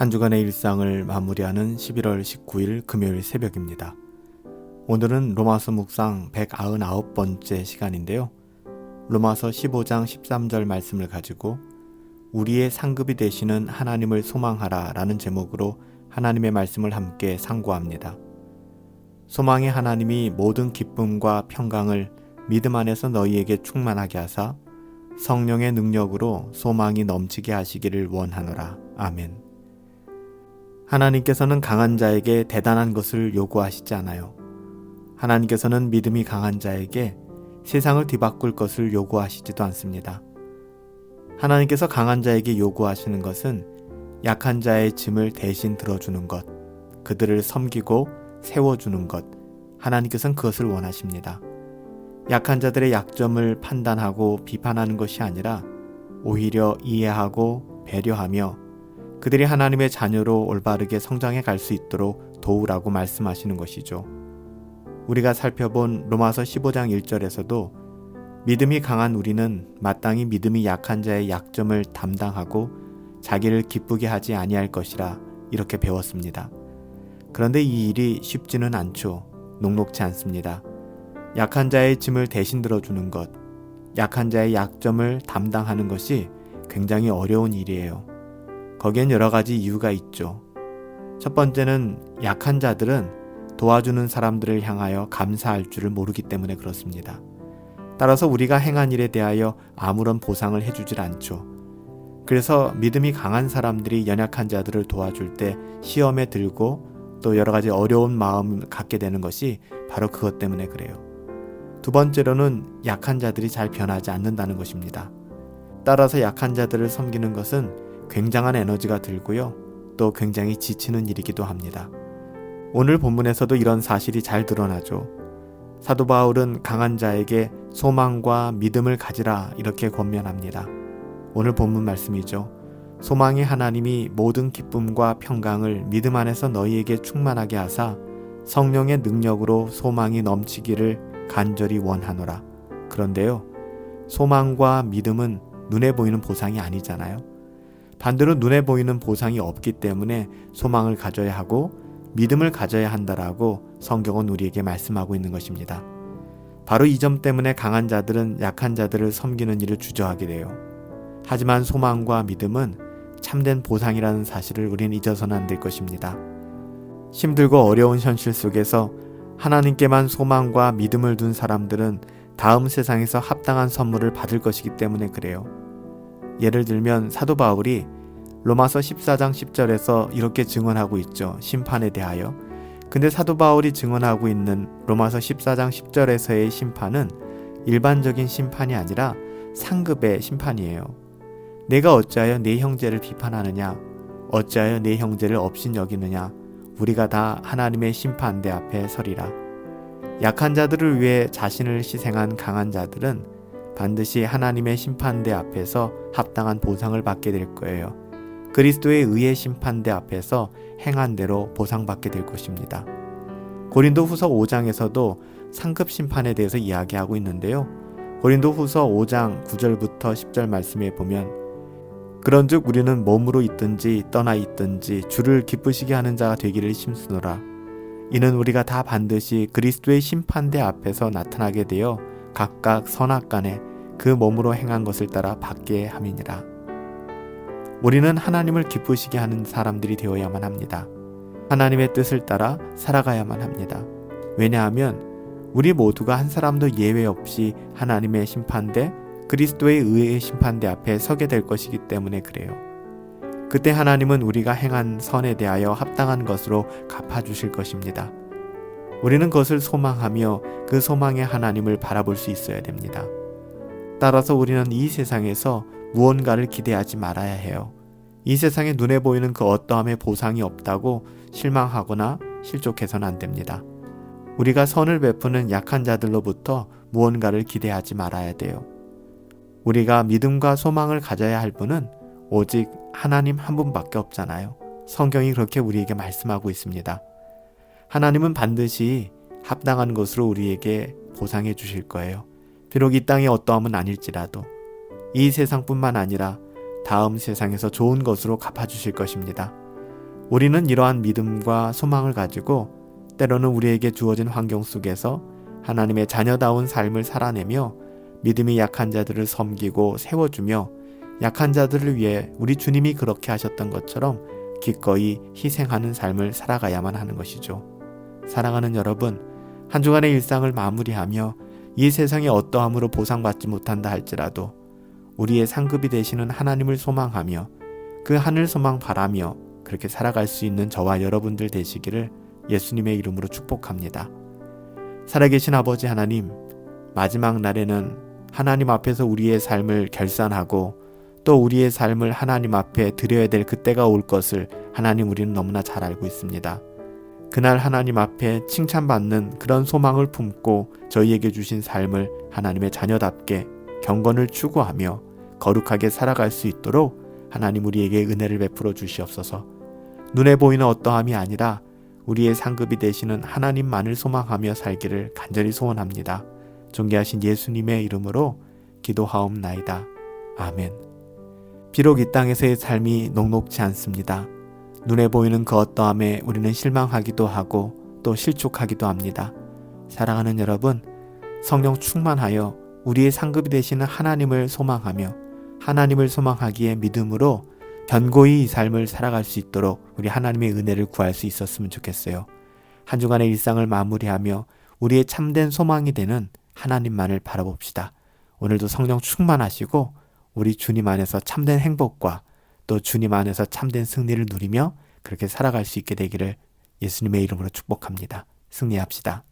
한 주간의 일상을 마무리하는 11월 19일 금요일 새벽입니다. 오늘은 로마서 묵상 199번째 시간인데요. 로마서 15장 13절 말씀을 가지고 우리의 상급이 되시는 하나님을 소망하라 라는 제목으로 하나님의 말씀을 함께 상고합니다. 소망의 하나님이 모든 기쁨과 평강을 믿음 안에서 너희에게 충만하게 하사 성령의 능력으로 소망이 넘치게 하시기를 원하노라. 아멘. 하나님께서는 강한 자에게 대단한 것을 요구하시지 않아요. 하나님께서는 믿음이 강한 자에게 세상을 뒤바꿀 것을 요구하시지도 않습니다. 하나님께서 강한 자에게 요구하시는 것은 약한 자의 짐을 대신 들어주는 것, 그들을 섬기고 세워주는 것, 하나님께서는 그것을 원하십니다. 약한 자들의 약점을 판단하고 비판하는 것이 아니라 오히려 이해하고 배려하며 그들이 하나님의 자녀로 올바르게 성장해 갈 수 있도록 도우라고 말씀하시는 것이죠. 우리가 살펴본 로마서 15장 1절에서도 믿음이 강한 우리는 마땅히 믿음이 약한 자의 약점을 담당하고 자기를 기쁘게 하지 아니할 것이라 이렇게 배웠습니다. 그런데 이 일이 쉽지는 않죠. 녹록지 않습니다. 약한 자의 짐을 대신 들어주는 것, 약한 자의 약점을 담당하는 것이 굉장히 어려운 일이에요. 거기엔 여러 가지 이유가 있죠. 첫 번째는 약한 자들은 도와주는 사람들을 향하여 감사할 줄을 모르기 때문에 그렇습니다. 따라서 우리가 행한 일에 대하여 아무런 보상을 해주질 않죠. 그래서 믿음이 강한 사람들이 연약한 자들을 도와줄 때 시험에 들고 또 여러 가지 어려운 마음을 갖게 되는 것이 바로 그것 때문에 그래요. 두 번째로는 약한 자들이 잘 변하지 않는다는 것입니다. 따라서 약한 자들을 섬기는 것은 굉장한 에너지가 들고요. 또 굉장히 지치는 일이기도 합니다. 오늘 본문에서도 이런 사실이 잘 드러나죠. 사도 바울은 강한 자에게 소망과 믿음을 가지라 이렇게 권면합니다. 오늘 본문 말씀이죠. 소망의 하나님이 모든 기쁨과 평강을 믿음 안에서 너희에게 충만하게 하사 성령의 능력으로 소망이 넘치기를 간절히 원하노라. 그런데요, 소망과 믿음은 눈에 보이는 보상이 아니잖아요. 반대로 눈에 보이는 보상이 없기 때문에 소망을 가져야 하고 믿음을 가져야 한다라고 성경은 우리에게 말씀하고 있는 것입니다. 바로 이 점 때문에 강한 자들은 약한 자들을 섬기는 일을 주저하게 돼요. 하지만 소망과 믿음은 참된 보상이라는 사실을 우린 잊어서는 안 될 것입니다. 힘들고 어려운 현실 속에서 하나님께만 소망과 믿음을 둔 사람들은 다음 세상에서 합당한 선물을 받을 것이기 때문에 그래요. 예를 들면 사도 바울이 로마서 14장 10절에서 이렇게 증언하고 있죠. 심판에 대하여. 근데 사도 바울이 증언하고 있는 로마서 14장 10절에서의 심판은 일반적인 심판이 아니라 상급의 심판이에요. 내가 어찌하여 내 형제를 비판하느냐? 어찌하여 내 형제를 업신여기느냐? 우리가 다 하나님의 심판대 앞에 서리라. 약한 자들을 위해 자신을 희생한 강한 자들은 반드시 하나님의 심판대 앞에서 합당한 보상을 받게 될 거예요. 그리스도의 의의 심판대 앞에서 행한 대로 보상받게 될 것입니다. 고린도 후서 5장에서도 상급 심판에 대해서 이야기하고 있는데요. 고린도 후서 5장 9절부터 10절 말씀에 보면 그런즉 우리는 몸으로 있든지 떠나 있든지 주를 기쁘시게 하는 자가 되기를 힘쓰노라. 이는 우리가 다 반드시 그리스도의 심판대 앞에서 나타나게 되어 각각 선악 간에 그 몸으로 행한 것을 따라 받게 함이니라. 우리는 하나님을 기쁘시게 하는 사람들이 되어야만 합니다. 하나님의 뜻을 따라 살아가야만 합니다. 왜냐하면 우리 모두가 한 사람도 예외 없이 하나님의 심판대 그리스도의 의의 심판대 앞에 서게 될 것이기 때문에 그래요. 그때 하나님은 우리가 행한 선에 대하여 합당한 것으로 갚아주실 것입니다. 우리는 그것을 소망하며 그 소망의 하나님을 바라볼 수 있어야 됩니다. 따라서 우리는 이 세상에서 무언가를 기대하지 말아야 해요. 이 세상에 눈에 보이는 그 어떠함의 보상이 없다고 실망하거나 실족해서는 안 됩니다. 우리가 선을 베푸는 약한 자들로부터 무언가를 기대하지 말아야 돼요. 우리가 믿음과 소망을 가져야 할 분은 오직 하나님 한 분밖에 없잖아요. 성경이 그렇게 우리에게 말씀하고 있습니다. 하나님은 반드시 합당한 것으로 우리에게 보상해 주실 거예요. 비록 이 땅의 어떠함은 아닐지라도 이 세상뿐만 아니라 다음 세상에서 좋은 것으로 갚아주실 것입니다. 우리는 이러한 믿음과 소망을 가지고 때로는 우리에게 주어진 환경 속에서 하나님의 자녀다운 삶을 살아내며 믿음이 약한 자들을 섬기고 세워주며 약한 자들을 위해 우리 주님이 그렇게 하셨던 것처럼 기꺼이 희생하는 삶을 살아가야만 하는 것이죠. 사랑하는 여러분, 한 주간의 일상을 마무리하며 이 세상에 어떠함으로 보상받지 못한다 할지라도 우리의 상급이 되시는 하나님을 소망하며 그 하늘 소망 바라며 그렇게 살아갈 수 있는 저와 여러분들 되시기를 예수님의 이름으로 축복합니다. 살아계신 아버지 하나님, 마지막 날에는 하나님 앞에서 우리의 삶을 결산하고 또 우리의 삶을 하나님 앞에 드려야 될 그때가 올 것을 하나님 우리는 너무나 잘 알고 있습니다. 그날 하나님 앞에 칭찬받는 그런 소망을 품고 저희에게 주신 삶을 하나님의 자녀답게 경건을 추구하며 거룩하게 살아갈 수 있도록 하나님 우리에게 은혜를 베풀어 주시옵소서. 눈에 보이는 어떠함이 아니라 우리의 상급이 되시는 하나님만을 소망하며 살기를 간절히 소원합니다. 존귀하신 예수님의 이름으로 기도하옵나이다. 아멘. 비록 이 땅에서의 삶이 녹록지 않습니다. 눈에 보이는 그 어떠함에 우리는 실망하기도 하고 또 실족하기도 합니다. 사랑하는 여러분, 성령 충만하여 우리의 상급이 되시는 하나님을 소망하며 하나님을 소망하기에 믿음으로 견고히 이 삶을 살아갈 수 있도록 우리 하나님의 은혜를 구할 수 있었으면 좋겠어요. 한 주간의 일상을 마무리하며 우리의 참된 소망이 되는 하나님만을 바라봅시다. 오늘도 성령 충만하시고 우리 주님 안에서 참된 행복과 또 주님 안에서 참된 승리를 누리며 그렇게 살아갈 수 있게 되기를 예수님의 이름으로 축복합니다. 승리합시다.